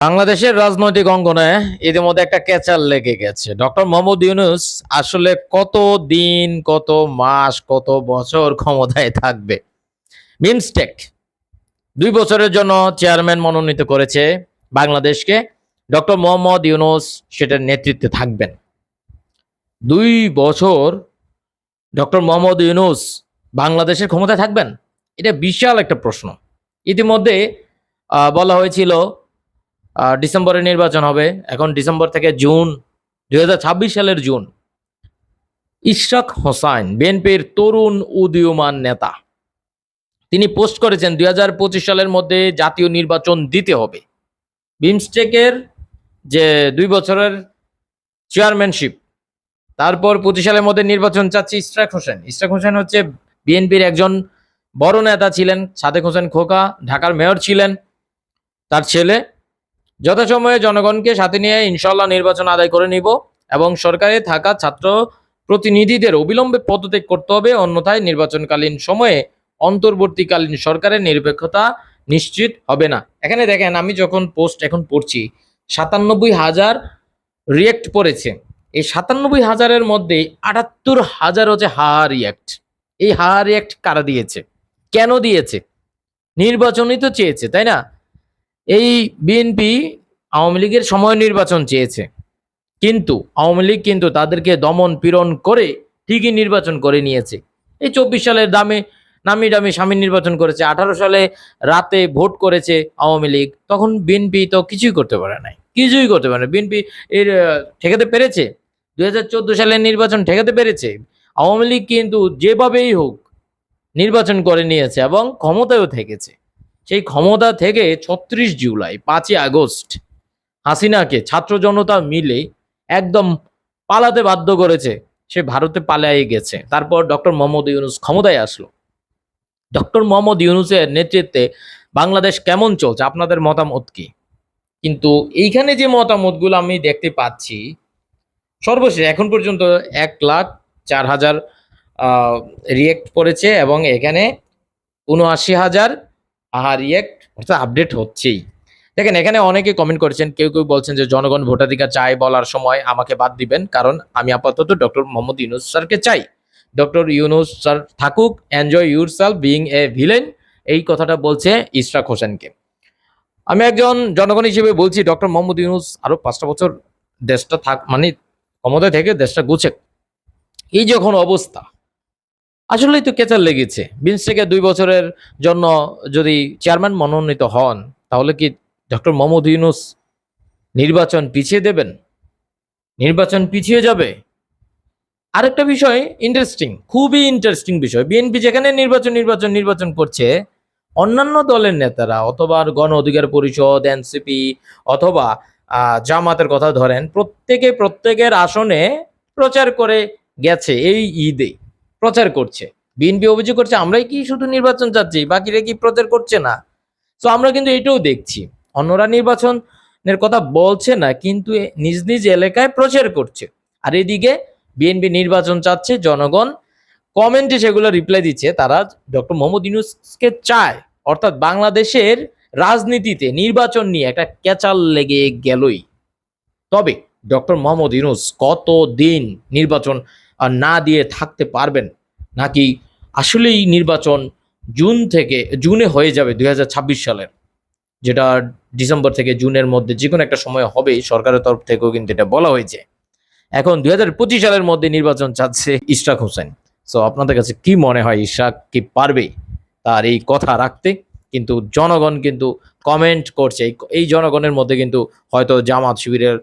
বাংলাদেশের রাজনৈতিক অঙ্গনে ইতিমধ্যে একটা ক্যাচাল লেগে গেছে। ডক্টর মোহাম্মদ ইউনুস আসলে কত দিন, কত মাস, কত বছর ক্ষমতায় থাকবে? বিমস্টেক দুই বছরের জন্য চেয়ারম্যান মনোনীত করেছে বাংলাদেশকে। ডক্টর মোহাম্মদ ইউনুস সেটার নেতৃত্বে থাকবেন। দুই বছর ডক্টর মোহাম্মদ ইউনুস বাংলাদেশের ক্ষমতায় থাকবেন? এটা বিশাল একটা প্রশ্ন। ইতিমধ্যে বলা হয়েছিল ডিসেম্বরে নির্বাচন হবে। এখন ডিসেম্বর থেকে জুন, দুই হাজার ছাব্বিশ সালের জুন। ইশরাক হোসাইন, বিএনপির তরুণ উদীয়মান নেতা। তিনি পোস্ট করেছেন দু হাজার পঁচিশ সালের মধ্যে জাতীয় নির্বাচন দিতে হবে। বিমস্টেকের যে দুই বছরের চেয়ারম্যানশিপ, তারপর পঁচিশ সালের মধ্যে নির্বাচন চাচ্ছে ইশরাক হোসেন। ইশরাক হোসেন হচ্ছে বিএনপির একজন বড় নেতা ছিলেন, সাদেক হোসেন খোকা, ঢাকার মেয়র ছিলেন। তার ছেলে যথাসময়ে জনগণকে সাথে নিয়ে ইনশাল্লাহ নির্বাচন আদায় করে নিব এবং সরকারে থাকা ছাত্র প্রতিনিধিদের অবিলম্বে পদত্যাগ করতে হবে। অন্যথায় নির্বাচনকালীন সময়ে অন্তর্বর্তীকালীন সরকারের নিরপেক্ষতা নিশ্চিত হবে না। এখানে দেখেন, আমি যখন পোস্ট এখন পড়ছি, সাতানব্বই হাজার রিয়েক্ট পড়েছে। এই সাতানব্বই হাজারের মধ্যে আটাত্তর হাজার হচ্ছে হা রিয়াক্ট। এই হা রিয়াক্ট কারা দিয়েছে? কেন দিয়েছে? নির্বাচনই তো চেয়েছে, তাই না? এই বিএনপি আওয়ামী লীগের সময় নির্বাচন চেয়েছে। কিন্তু আওয়ামী লীগ কিন্তু তাদেরকে দমন পীড়ন করে ঠিকই নির্বাচন করে নিয়েছে। এই চব্বিশ সালের দামে নামি দামি স্বামী নির্বাচন করেছে, আঠারো সালে রাতে ভোট করেছে আওয়ামী লীগ। তখন বিএনপি তো কিছুই করতে পারে নাই, কিছুই করতে পারে না বিএনপি এর ঠেকাতে পেরেছে? দুই হাজার চোদ্দ সালের নির্বাচন ঠেকাতে পেরেছে? আওয়ামী লীগ কিন্তু যেভাবেই হোক নির্বাচন করে নিয়েছে এবং ক্ষমতায়ও থেকেছে। সেই ক্ষমতা থেকে ছত্রিশ জুলাই, পাঁচই আগস্ট হাসিনাকে ছাত্র জনতা মিলে একদম পালাতে বাধ্য করেছে। সে ভারতে পালিয়ে গেছে। তারপর ডক্টর মোহাম্মদ ইউনুস ক্ষমতায় আসলো। ডক্টর মোহাম্মদ ইউনুসের নেতৃত্বে বাংলাদেশ কেমন চলছে? আপনাদের মতামত কি? কিন্তু এইখানে যে মতামতগুলো আমি দেখতে পাচ্ছি, সর্বশেষ এখন পর্যন্ত এক লাখ চার হাজার রিয়েক্ট করেছে এবং এখানে উনআশি হাজার আহা রিয়েক্ট অর্থাৎ আপডেট হচ্ছেই। দেখেন, এখানে অনেকে কমেন্ট করেছেন, কেউ কেউ বলছেন যে, জনগণ ভোটাধিকার চায় বলার সময় আমাকে বাদ দিবেন, কারণ আমি আপাতত ডক্টর মোহাম্মদ ইউনুস স্যারকে চাই। ডক্টর ইউনুস স্যার থাকুক enjoy yourself being a villain এই কথাটা বলছে ইশরাক হোসেনকে। আমি একজন জনগণ হিসেবে বলছি ডক্টর মোহাম্মদ ইউনুস আরও পাঁচটা বছর দেশটা থাক মানে ক্ষমতায় থেকে দেশটা গুছে। এই যখন অবস্থা আসলেই তো কেচার লেগেছে। বিন্স থেকে দুই বছরের জন্য যদি চেয়ারম্যান মনোনীত হন, তাহলে কি ডক্টর মোহাম্মদ ইউনুস নির্বাচন পিছিয়ে দেবেন? নির্বাচন পিছিয়ে যাবে? আরেকটা বিষয় ইন্টারেস্টিং খুবই ইন্টারেস্টিং বিষয়। বিএনপি যেখানে নির্বাচন নির্বাচন নির্বাচন করছে, অন্যান্য দলের নেতারা, অথবা গণ অধিকার পরিষদ, এনসিপি, অথবা জামাতের কথা ধরেন, প্রত্যেকে প্রত্যেকের আসনে প্রচার করে গেছে এই ঈদে। প্রচার করছে। বিএনপি অভিযোগ করছে, আমরাই কি শুধু নির্বাচন চাচ্ছি? বাকিরা কি প্রচার করছে না? তো আমরা কিন্তু এটাও দেখছি। অন্যরা নির্বাচনের কথা বলছে না, কিন্তু নিজ নিজ এলাকায় প্রচার করছে। আর এদিকে বিএনপি নির্বাচন চাচ্ছে, জনগণ কমেন্টে সেগুলো রিপ্লাই দিচ্ছে। তারা ডক্টর মোহাম্মদ ইউনুসকে চায়। অর্থাৎ বাংলাদেশের রাজনীতিতে নির্বাচন নিয়ে একটা ক্যাচাল লেগে গেলই। তবে ডক্টর মোহাম্মদ ইউনুস কত দিন নির্বাচন না দিয়ে থাকতে পারবেন? নাকি আসলেই নির্বাচন জুন থেকে, জুনে হয়ে যাবে দু হাজার ছাব্বিশ সালের, যেটা ডিসেম্বর থেকে জুনের মধ্যে যে কোনো একটা সময় হবে সরকারের তরফ থেকেও কিন্তু এটা বলা হয়েছে। এখন দুই হাজার পঁচিশ সালের মধ্যে নির্বাচন চাচ্ছে ইশরাক হোসেন। সো আপনাদের কাছে কি মনে হয়, ইশরাক কি পারবে তার এই কথা রাখতে? কিন্তু জনগণ কিন্তু কমেন্ট করছে। এই- জনগণের মধ্যে কিন্তু হয়তো জামাত শিবিরের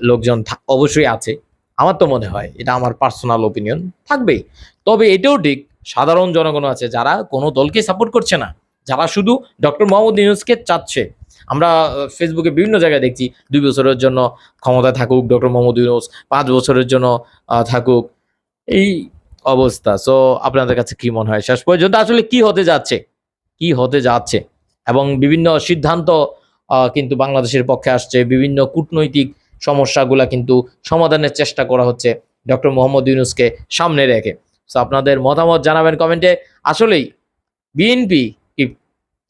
লোকজন অবশ্যই আছে। আমার তো মনে হয় এটা আমার পার্সোনাল ওপিনিয়ন থাকবেই। তবে এটাও ঠিক, সাধারণ জনগণ আছে যারা কোনো দলকে সাপোর্ট করছে না। যারা শুধু ডক্টর মোহাম্মদ ইউনুসকে চাচ্ছে। আমরা ফেসবুকে বিভিন্ন জায়গায় দেখছি, দুই বছরের জন্য ক্ষমতায় থাকুক ডক্টর মোহাম্মদ ইউনুস, পাঁচ বছরের জন্য থাকুক। এই অবস্থা। সো আপনাদের কাছে কি মনে হয়? শেষ পর্যন্ত আসলে কি হতে যাচ্ছে? কি হতে যাচ্ছে? এবং বিভিন্ন সিদ্ধান্ত কিন্তু বাংলাদেশের পক্ষে আসছে। বিভিন্ন কূটনৈতিক সমস্যাগুলা কিন্তু সমাধানের চেষ্টা করা হচ্ছে ডক্টর মোহাম্মদ ইউনুসকে সামনে রেখে। সো আপনাদের মতামত জানাবেন কমেন্টে। আসলেই, বিএনপি কি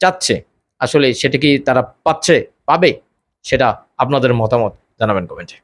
চাচ্ছে? আসলে সেটা কি তারা পাচ্ছে, পাবে? সেটা আপনাদের মতামত জানাবেন কমেন্টে।